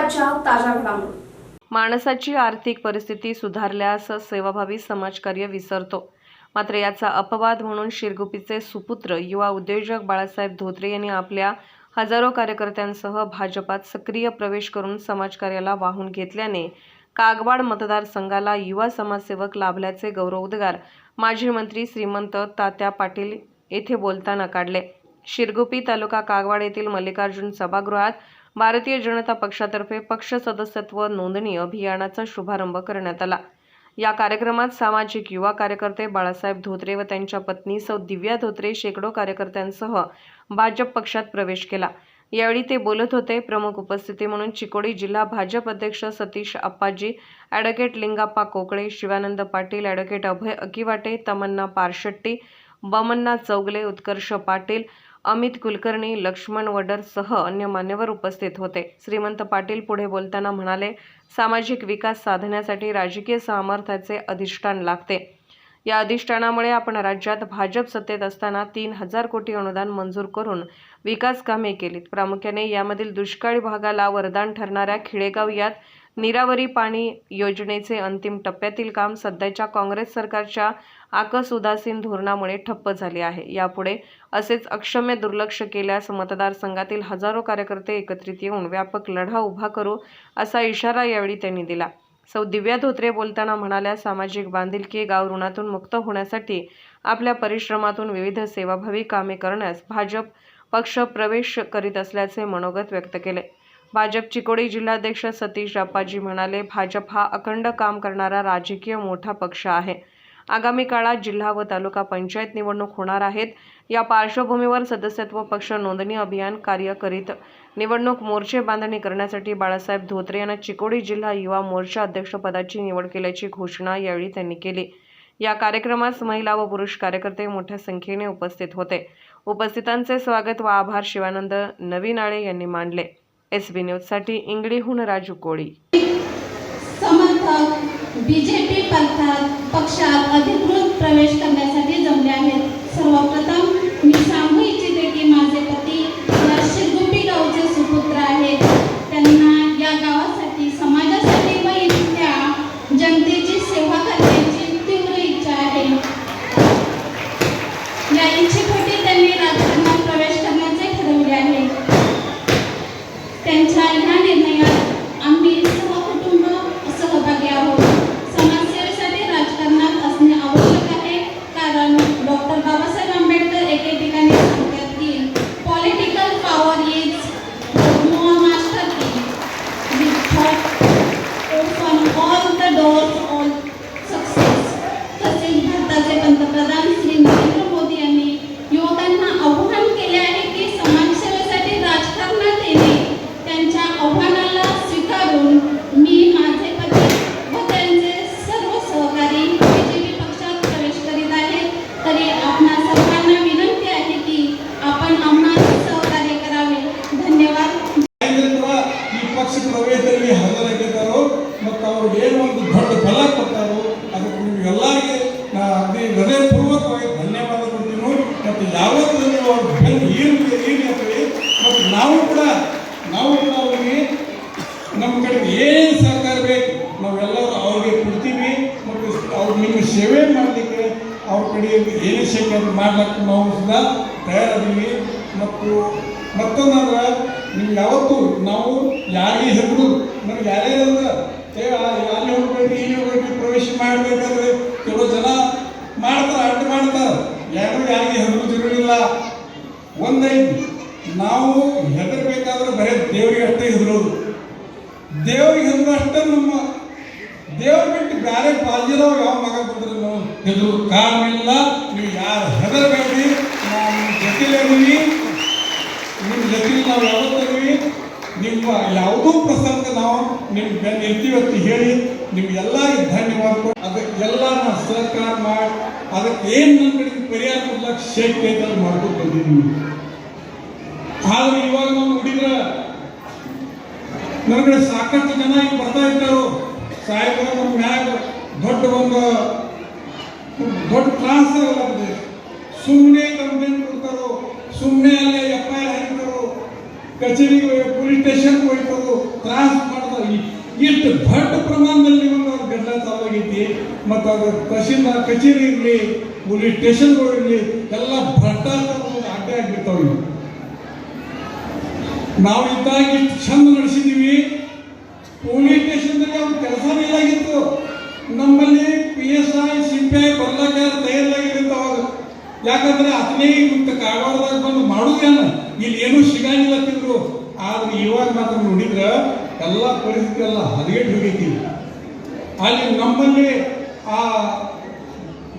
आजच्या ताज्या घडामोडी. माणसाची आर्थिक परिस्थिती सुधारल्यास सेवाभावी समाजकार्य विसरतो. मात्र याचा अपवाद म्हणून शिरगुपीचे सुपुत्र युवा उद्योजक बाळासाहेब धोत्रे यांनी आपल्या हजारो कार्यकर्त्यांसह भाजपात सक्रिय प्रवेश करून समाजकार्याला वाहून घेतल्याने कागवाड मतदारसंघाला युवा समाजसेवक लाभल्याचे गौरवोद्गार माजी मंत्री श्रीमंत तात्या पाटील येथे बोलताना काढले. शिरगुपी तालुका कागवाड येथील मल्लिकार्जुन सभागृहात भारतीय जनता पक्षातर्फे पक्ष सदस्यत्व नोंदणी अभियानाचा शुभारंभ करण्यात आला. या कार्यक्रमात सामाजिक युवा कार्यकर्ते बाळासाहेब धोत्रे व त्यांच्या पत्नी सौ दिव्या धोत्रे शेकडो कार्यकर्त्यांसह भाजप पक्षात प्रवेश केला. यावेळी ते बोलत होते. प्रमुख उपस्थिती म्हणून चिकोडी जिल्हा भाजप अध्यक्ष सतीश अप्पाजी ॲडव्होकेट लिंगाप्पा कोकळे शिवानंद पाटील ॲडव्होकेट अभय अकिवाटे तमन्ना पारशेट्टी बमन्ना चौगले उत्कर्ष पाटील अमित कुलकर्णी लक्ष्मण वडरसह अन्य मान्यवर उपस्थित होते. श्रीमंत पाटील पुढे बोलताना म्हणाले सामाजिक विकास साधण्यासाठी राजकीय सामर्थ्याचे अधिष्ठान लागते. या अधिष्ठानामुळे आपण राज्यात भाजप सत्तेत असताना तीन हजार कोटी अनुदान मंजूर करून विकास कामे केलीत. प्रामुख्याने यामधील दुष्काळी भागाला वरदान ठरणाऱ्या खिळेगाव यात निरावरी पाणी योजनेचे अंतिम टप्प्यातील काम सध्याच्या काँग्रेस सरकारच्या आकस उदासीन धोरणामुळे ठप्प झाले आहे. यापुढे असेच अक्षम्य दुर्लक्ष केल्यास मतदारसंघातील हजारो कार्यकर्ते एकत्रित येऊन व्यापक लढा उभा करू असा इशारा यावेळी त्यांनी दिला. सौ. दिव्या धोत्रे बोलताना म्हणाल्या सामाजिक बांधिलकी गाव ऋणातून मुक्त होण्यासाठी आपल्या परिश्रमातून विविध सेवाभावी कामे करण्यास भाजप पक्ष प्रवेश करीत असल्याचे मनोगत व्यक्त केले. भाजप चिकोडी जिल्हाध्यक्ष सतीश अप्पाजी म्हणाले भाजप हा अखंड काम करणारा राजकीय मोठा पक्ष आहे. आगामी काळात जिल्हा व तालुका पंचायत निवडणूक होणार आहेत. या पार्श्वभूमीवर सदस्यत्व पक्ष नोंदणी अभियान कार्य करीत निवडणूक मोर्चे बांधणी करण्यासाठी बाळासाहेब धोत्रे यांना चिकोडी जिल्हा युवा मोर्चा अध्यक्षपदाची निवड केल्याची घोषणा यावेळी त्यांनी केली. या कार्यक्रमास महिला व पुरुष कार्यकर्ते मोठ्या संख्येने उपस्थित होते. उपस्थितांचे स्वागत व आभार शिवानंद नवीनाळे यांनी मानले. एस बी न्यूजसाठी इंगळीहून राजू कोळी. समर्थक बीजेपी पंथात पक्षात अधिकृत प्रवेश करण्यासाठी जमले आहेत. सर्वप्रथम ಅವ್ರ ಬೆನ್ನು ಈರ್ಲಿ ಮತ್ತು ನಾವು ಕೂಡ ನಾವು ಕೂಡ ಅವ್ರಿಗೆ ನಮ್ಮ ಕಡೆಗೆ ಏನು ಸಹಕಾರ ಬೇಕು, ನಾವೆಲ್ಲರೂ ಅವ್ರಿಗೆ ಕೊಡ್ತೀವಿ. ಮತ್ತು ಅವ್ರು ನಿಮ್ಮ ಸೇವೆ ಮಾಡಲಿಕ್ಕೆ ಅವ್ರ ಕಡೆಯಲ್ಲಿ ಏನು ಸೇವೆ ಮಾಡ್ಲಿಕ್ಕೆ ನಾವು ಸದಾ ತಯಾರಿದ್ದೀವಿ ಮತ್ತು ಮತ್ತೊಂದಂದ್ರೆ, ನಿಮ್ಗೆ ಯಾವತ್ತು ನಾವು ಯಾರಿಗೆ ಹೆದರು ನಮ್ಗೆ ಯಾರೇ ಅಂದ್ರೆ ಅಲ್ಲಿ ಹೋಗ್ಬೇಕು ಇಲ್ಲಿ ಹೋಗ್ಬೇಕು ಪ್ರವೇಶ ಮಾಡಬೇಕಾದ್ರೆ ಕೆಲವು ಜನ ಮಾಡ್ತಾರೆ ಅಡ್ಡ ಮಾಡ್ತಾರೆ ಯಾರು ಯಾರಿಗೆ ಹೆದರುದಿರಲಿಲ್ಲ ಒಂದೈದು ನಾವು ಹೆದರ್ಬೇಕಾದ್ರೆ ಬರೇ ದೇವರಿಗೆ ಅಷ್ಟೇ ಹೆದರೋದು. ದೇವ್ರಿಗೆ ಹೆದರಷ್ಟೇ ನಮ್ಮ ದೇವ್ರ ಬಿಟ್ಟು ಬೇರೆ ಬಾಜಿದವ್ ಯಾವ ಮಗ ಬಂದ್ರೆ ನಾವು ಹೆದರು ಕಾರಣ ನೀವು ಯಾರು ಹೆದರಬೇಡಿ, ನಾವು ಜೊತೆಲಿದ್ದೀವಿ ನಿಮ್ಮ ಜೊತೆಲಿ ನಾವು ಯಾವತ್ತೀವಿ ನಿಮ್ಮ ಯಾವುದೋ ಪ್ರಸಂಗ ನಾವು ನಿಮ್ಗೆ ಬೆನ್ನ ಇರ್ತೀವಿ ಅಂತ ಹೇಳಿ ನಿಮ್ಗೆಲ್ಲ ಧನ್ಯವಾದಗಳು. ಅದಕ್ಕೆಲ್ಲ ನಾವು ಸಹಕಾರ ಮಾಡಿ, ಅದಕ್ಕೆ ಏನು ನನ್ನ ಕಡೆಗೆ ಪರಿಹಾರ ಕೊಡ್ಲಕ್ಕೆ ಶಕ್ತಿ ಅಂತ ಮಾಡ್ಕೊಂಡು ಬಂದಿದ್ದೀವಿ. ಆದ್ರೆ ಇವಾಗ ನಾವು ನೋಡಿದ್ರೆ ನಮ್ಮ ಸಾಕಷ್ಟು ಜನ ಈಗ ಬರ್ತಾ ಇರ್ತಾರೋ. ಸಾಹೇಬರ, ನಮ್ಮ ಮ್ಯಾಗ ದೊಡ್ಡ ಒಂದು ದೊಡ್ಡ ತ್ರಾಸ ಆಗಲಾಗಿದೆ ಸುಮ್ಮನೆ ಕಂಪ್ಲೇಂಟ್ ಕೊಡ್ತಾರೋ ಸುಮ್ಮನೆ ಅಲ್ಲೇ ಎಫ್ ಐ ಆರ್ ಹಾಕ್ತಾರೋ ಕಚೇರಿಗೆ ಪೊಲೀಸ್ ಸ್ಟೇಷನ್ಗೆ ಹೋಗ್ತಾರೋ ತ್ರಾಸ ಮಾಡ್ತಾರೆ ಎಷ್ಟು ದೊಡ್ಡ ಪ್ರಮಾಣದಲ್ಲಿ ಒಂದು ಗದ್ದಲ ಚಾಲಾಗೈತಿ ಮತ್ತು ಅದು ತಹಶೀಲ್ದಾರ್ ಕಚೇರಿ ಇರಲಿ, ಪೊಲೀಸ್ ಸ್ಟೇಷನ್ಗಳು ಇರಲಿ, ಎಲ್ಲ ಭ್ರಷ್ಟಾಚಾರ ಅಡ್ಡ ಆಗಿರ್ತಾವೆ. ನಾವು ಇದ್ದಾಗ ಇಷ್ಟು ಚಂದ ನಡೆಸಿದ್ದೀವಿ. ಪೊಲೀಸ್ ಸ್ಟೇಷನ್ದಲ್ಲಿ ಅವ್ರ ಕೆಲಸನೇ ಇಲ್ಲಾಗಿತ್ತು ನಮ್ಮಲ್ಲಿ P S I C P I ಬರ್ಲಾಕ ಅವಾಗ ಯಾಕಂದ್ರೆ ಅದನ್ನೇ ಮತ್ತೆ ಕಾರವಾರದಾಗ ಬಂದು ಮಾಡುದೇನ ಇಲ್ಲಿ ಏನೂ ಸಿಗಂಗಿಲ್ಲ ತಿಂದ್ರು. ಆದ್ರೆ ಇವಾಗ ಮಾತ್ರ ನೋಡಿದ್ರೆ ಎಲ್ಲ ಪರಿಸ್ಥಿತಿ ಎಲ್ಲ ಹದಗೆಟ್ಟು ಹೋಗೈತಿ. ಅಲ್ಲಿ ನಮ್ಮಲ್ಲಿ ಆ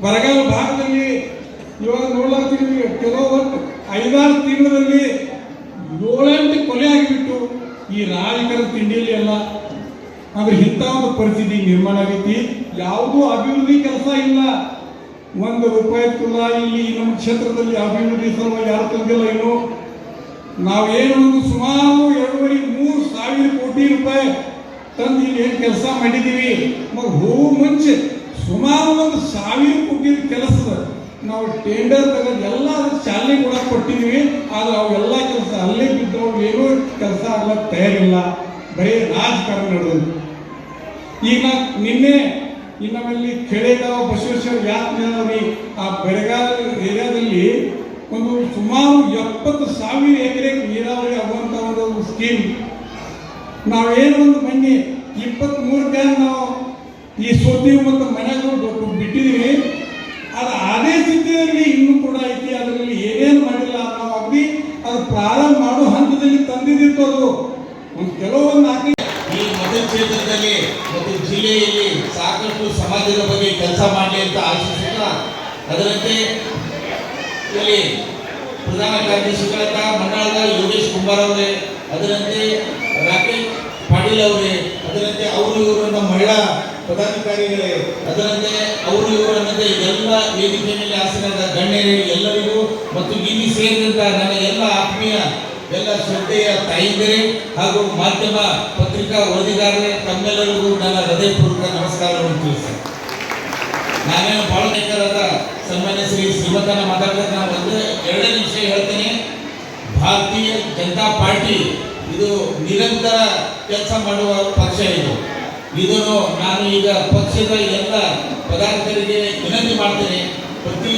ಬರಗಾಲ ಭಾಗದಲ್ಲಿ ಇವಾಗ ನೋಡ್ಲಾಗ್ತೀವಿ ಕೆಲವು ಐದಾರು ತಿಂಗಳಲ್ಲಿ ಏಳೆಂಟು ಕೊಲೆ ಆಗಿಬಿಟ್ಟು ಈ ರಾಯಕರ ತಿಂಡಿಯಲ್ಲಿ ಎಲ್ಲ ಆದ್ರೆ ಇಂಥ ಒಂದು ಪರಿಸ್ಥಿತಿ ನಿರ್ಮಾಣ ಆಗೈತಿ. ಯಾವುದೂ ಅಭಿವೃದ್ಧಿ ಕೆಲಸ ಇಲ್ಲ. ಒಂದು ರೂಪಾಯಿ ತುಲ ಇಲ್ಲಿ ನಮ್ಮ ಕ್ಷೇತ್ರದಲ್ಲಿ ಅಭಿವೃದ್ಧಿ ಸಲುವಾಗಿ ಯಾರು ತಂದಿಲ್ಲ ಇನ್ನು. ನಾವೇನು ಸುಮಾರು ಎರಡೂವರೆ ಮೂರು ಸಾವಿರ ಕೋಟಿ ರೂಪಾಯಿ ತಂದು ಇಲ್ಲಿ ಏನು ಕೆಲಸ ಮಾಡಿದ್ದೀವಿ. ಹೋಗು ಮುಂಚೆ ಸುಮಾರು ಒಂದು ಸಾವಿರ ಕೋಟಿ ಕೆಲಸದ ನಾವು ಟೆಂಡರ್ ತಗೊಂಡು ಎಲ್ಲ ಚಾಲನೆ ಕೂಡ ಕೊಟ್ಟಿದ್ದೀವಿ ಆದ್ರೆ ಅವೆಲ್ಲ ಕೆಲಸ ಅಲ್ಲೇ ಬಿದ್ದವ್ರು ಏನೂ ಕೆಲಸ ಆಗ್ಲಕ್ಕೆ ತಯಾರಿಲ್ಲ. ಬರೀ ರಾಜಕಾರಣ ನಡೆದು ಈಗ ನಿನ್ನೆ ನಮ್ಮಲ್ಲಿ ಕೆಳೆಗಾಂವ್ ಬಸವೇಶ್ವರ ಯಾತ್ರೆ ಆ ಬೆಳಗಾವಿ ಏರಿಯಾದಲ್ಲಿ ಒಂದು ಸುಮಾರು ಎಪ್ಪತ್ತು ಸಾವಿರ ಎಕರೆ ನೀರಾವರಿ ಆಗುವಂತ ಒಂದು ಸ್ಕೀಮ್ ನಾವೇನು ಒಂದು ಮನ್ನಿ ಇಪ್ಪತ್ತ್ಮೂರು ಕ್ಯಾನ್ ನಾವು ಈ ಸೋತೀವಿ ಮತ್ತು ಮನೆಗಳು ಬಿಟ್ಟಿದ್ದೀವಿ ಅದು ಅದೇ ಸ್ಥಿತಿಯಲ್ಲಿ ಇನ್ನೂ ಕೂಡ ಐತಿ. ಅದರಲ್ಲಿ ಏನೇನು ಮಾಡಿಲ್ಲ ಅಗ್ದಿ ಅದು ಪ್ರಾರಂಭ ಮಾಡೋ ಹಂತದಲ್ಲಿ ತಂದಿದ್ದಿತ್ತು ಅದು. ಒಂದು ಕೆಲವೊಂದು ಈ ಮತಕ್ಷೇತ್ರದಲ್ಲಿ ಮತ್ತು ಜಿಲ್ಲೆಯಲ್ಲಿ ಸಾಕಷ್ಟು ಸಮಾಜದ ಬಗ್ಗೆ ಕೆಲಸ ಮಾಡಲಿ ಅಂತ ಆಶಿಸುತ್ತಾ, ಅದರಂತೆ ಇಲ್ಲಿ ಪ್ರಧಾನ ಕಾರ್ಯದರ್ಶಿಗಳಾದ ಮಂಡಳದ ಯೋಗೇಶ್ ಕುಮಾರ್ ಅವರೇ, ಅದರಂತೆ ರಾಕೇಶ್ ಪಾಟೀಲ್ ಅವರೇ, ಅದರಂತೆ ಅವರು ಇವರು ಮಹಿಳಾ ಪದಾಧಿಕಾರಿಗಳೇ ಅದರಂತೆ ಅವರು ಇವರು ಅನ್ನದೆ ಎಲ್ಲ ವೇದಿಕೆ ಮೇಲೆ ಆಸನದ ಗಣ್ಯರೇ ಎಲ್ಲರಿಗೂ ಮತ್ತು ಇಲ್ಲಿ ಸೇರಿದಂತ ನನ್ನ ಎಲ್ಲ ಆತ್ಮೀಯ ಎಲ್ಲ ಶ್ರದ್ಧೆಯ ತಾಯಿಂದರೇ ಹಾಗೂ ಮಾಧ್ಯಮ ಪತ್ರಿಕಾ ವರದಿಗಾರರೇ, ತಮ್ಮೆಲ್ಲರಿಗೂ ನನ್ನ ಹೃದಯಪೂರ್ವಕ ನಮಸ್ಕಾರವನ್ನು ತಿಳಿಸಿ ನಾನೇನು ಬಹಳ ನೇಕರಾದ ಸನ್ಮಾನ್ಯ ಶ್ರೀ ಶ್ರೀಮಂತನ ಮಾತಾಡಿದ್ರೆ ನಾನು ಒಂದು ಎರಡನೇ ನಿಮಿಷ ಹೇಳ್ತೇನೆ. ಭಾರತೀಯ ಜನತಾ ಪಾರ್ಟಿ ಇದು ನಿರಂತರ ಕೆಲಸ ಮಾಡುವ ಪಕ್ಷ ಇದು. ಇದನ್ನು ನಾನು ಈಗ ಪಕ್ಷದ ಎಲ್ಲ ಪದಾಧಿಕಾರಿಗೆ ವಿನಂತಿ ಮಾಡ್ತೇನೆ. ಪ್ರತಿ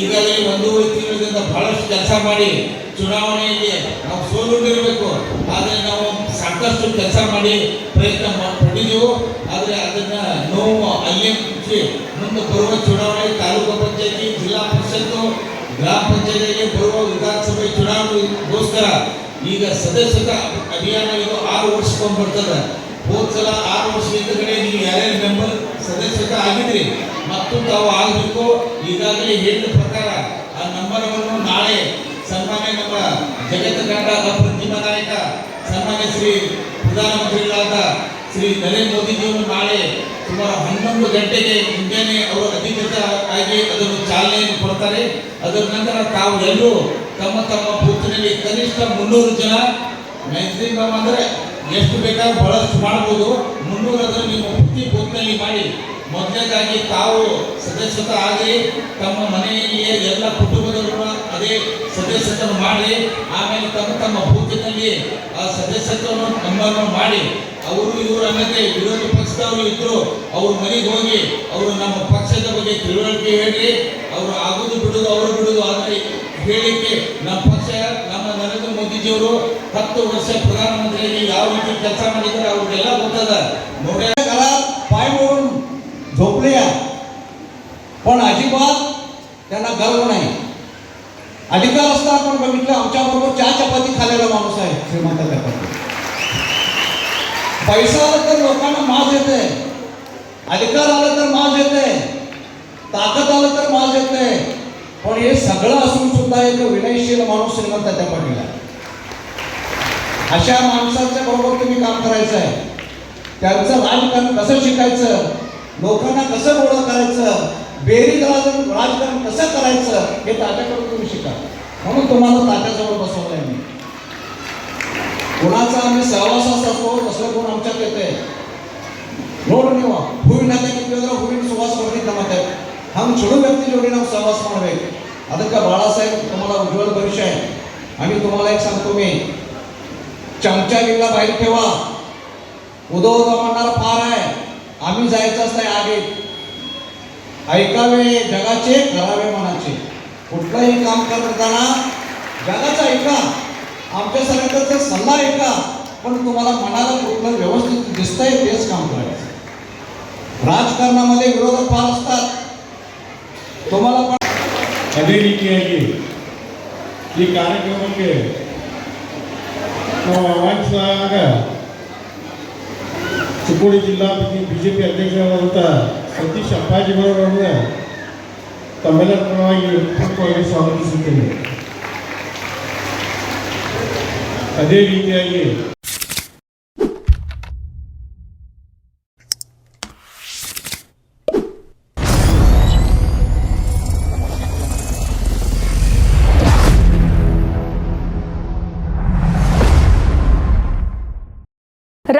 ಈಗಾಗಲೇ ಒಂದೂವರೆ ತಿಂಗಳಿಂದ ಬಹಳಷ್ಟು ಕೆಲಸ ಮಾಡಿ ಚುನಾವಣೆಯಲ್ಲಿ ನಾವು ಸೋಲುಂಡಿರಬೇಕು. ಆದರೆ ನಾವು ಸಾಕಷ್ಟು ಕೆಲಸ ಮಾಡಿ ಪ್ರಯತ್ನ ಪಟ್ಟಿದ್ದೆವು ಆದರೆ ಅದನ್ನು ನೋವು ಅಲ್ಲೇ ಮುಂದೆ ಬರುವ ಚುನಾವಣೆ, ತಾಲೂಕು ಪಂಚಾಯತಿ, ಜಿಲ್ಲಾ ಪರಿಷತ್ತು ಗ್ರಾಮ ಪಂಚಾಯತಿಗೆ ಬರುವ ವಿಧಾನಸಭೆ ಚುನಾವಣೆಗೋಸ್ಕರ ಈಗ ಸದಸ್ಯತಾ ಅಭಿಯಾನ ಇದು ಆರು ವರ್ಷಕ್ಕೊಮ್ಮೆ ಬರ್ತದೆ. ಹೋದ ಸಲ ಆರು ವರ್ಷ ಹಿಂದಗಡೆ ನೀವು ಯಾರ್ಯಾರು ಮೆಂಬರ್ ಸದಸ್ಯತೆ ಆಗಿದ್ರಿ ಮತ್ತು ತಾವು ಆಗಬೇಕು, ಈಗಾಗಲೇ ಹೇಳಿದ ಪ್ರಕಾರ ಆ ನಂಬರವನ್ನು ನಾಳೆ ಸನ್ಮಾನ್ಯ ನಮ್ಮ ಜಗತ್ತ ಕಂಡಾದ ಅಪ್ರತಿಮ ನಾಯಕ, ಸನ್ಮಾನ್ಯ ಶ್ರೀ ಪ್ರಧಾನಮಂತ್ರಿಗಳಾದ ಶ್ರೀ ನರೇಂದ್ರ ಮೋದಿಜಿಯವರು ನಾಳೆ ಸುಮಾರು ಹನ್ನೊಂದು ಗಂಟೆಗೆ ಮುಂಜಾನೆ ಅವರು ಅಧಿಕೃತ ಆಗಿ ಅದನ್ನು ಚಾಲನೆಯನ್ನು ಕೊಡ್ತಾರೆ. ಅದರ ನಂತರ ತಾವು ಎಲ್ಲರೂ ತಮ್ಮ ತಮ್ಮ ಬೂತ್ನಲ್ಲಿ ಕನಿಷ್ಠ ಮುನ್ನೂರು ಜನ ಮ್ಯಾಕ್ಸಿಮಮ್ ಅಂದರೆ ಎಷ್ಟು ಬೇಕಾದ್ರೂ ಬಳಸ್ ಮಾಡ್ಬೋದು. ಮುನ್ನೂರು ನೀವು ಪ್ರತಿ ಬೂತ್ನಲ್ಲಿ ಮಾಡಿ. ಮೊದಲನೇದಾಗಿ ತಾವು ಸದಸ್ಯತ ಆಗಿ ತಮ್ಮ ಮನೆಯಲ್ಲಿಯೇ ಎಲ್ಲ ಕುಟುಂಬದವರು ಅದೇ ಸದಸ್ಯತ್ವ ಮಾಡಿ, ಆಮೇಲೆ ತಮ್ಮ ತಮ್ಮ ಬೂತಿನಲ್ಲಿ ಆ ಸದಸ್ಯತ್ವವನ್ನು ನಂಬರ್ನ ಮಾಡಿ, ಅವರು ಇವರು ಅನ್ನದೇ ವಿರೋಧ ಪಕ್ಷದವರು ಇದ್ರು ಅವ್ರ ಮನೆಗೆ ಹೋಗಿ ಅವರು ನಮ್ಮ ಪಕ್ಷದ ಬಗ್ಗೆ ತಿಳುವಳಿಕೆ ಹೇಳಿ, ಅವರು ಆಗೋದು ಬಿಡೋದು ಅವರು ಬಿಡೋದು ಆದರೆ ಹೇಳಿಕೆ ನಮ್ಮ ಪಕ್ಷ ನಮ್ಮ ನರೇಂದ್ರ ಮೋದಿಜಿಯವರು ಹತ್ತು ವರ್ಷ ಪ್ರಧಾನಮಂತ್ರಿಯಾಗಿ ಯಾವ ರೀತಿ ಕೆಲಸ ಮಾಡಿದ್ದಾರೆ ಅವ್ರಿಗೆಲ್ಲ ಗೊತ್ತದ ನೋಡಿ घरात पाय मोडून झोपले आहे. पण अजिबात त्यांना गर्व नाही अधिकार असता आपण बघितलं आमच्या बरोबर चहा चपाती खाल्लेला माणूस आहे श्रीमंत चपाती पैसा आला तर लोकांना माज येते अधिकार आला तर माज येते ताकद आलं तर माज येते पण हे सगळं असून सुद्धा एक विनयशील माणूस श्रीमंत त्या पाटील आहे अशा माणसांच्या बरोबर तुम्ही काम करायचं आहे त्यांचं राजकारण कसं शिकायचं? लोकांना कसं गोळा करायचं? बेरीज राजकारण राजकारण कसं करायचं? हे तात्याकडून तुम्ही शिका. म्हणून तुम्हाला तात्याजवळ बसवलं आहे मी. कोणाचा आम्ही सहवास असतो कसं कोण आमच्यात येते रोड निवा हुई ना केंद्र हुई सुवास वर्णी कामात आहे हम छोडू व्यक्ती जोडी नाम सहवास म्हणवे आता का बाळासाहेब तुम्हाला उज्ज्वल भविष्य आहे. आणि तुम्हाला एक सांगतो मी. चमचा गिल्ला बाहेर ठेवा. उदो उदो म्हणणार फार आहे. आम्ही जायचं असतंय आगे. ऐकावे जगाचे करावे मनाचे. कुठलंही काम करत असताना जगाचं ऐका. आमच्या सगळ्यांचा सल्ला ऐका. पण तुम्हाला मनाला कुठलं व्यवस्थित दिसतंय तेच काम करायचं. राजकारणामध्ये विरोधक फार असतात. तुम्हाला पण अमेरिकी आहे. की कार्यक्रम ನಾವು ಚಿಕ್ಕೋಡಿ ಜಿಲ್ಲಾ ಬಿಜೆಪಿ ಅಧ್ಯಕ್ಷರಾದಂಥ ಸತೀಶ್ ಅಪ್ಪಾಜಿಗಳವರನ್ನು ತಮ್ಮೆಲ್ಲರ ಪರವಾಗಿ ಹೃತ್ಪೂರ್ವಕವಾಗಿ ಸ್ವಾಗತಿಸುತ್ತೇನೆ. ಅದೇ ರೀತಿಯಾಗಿ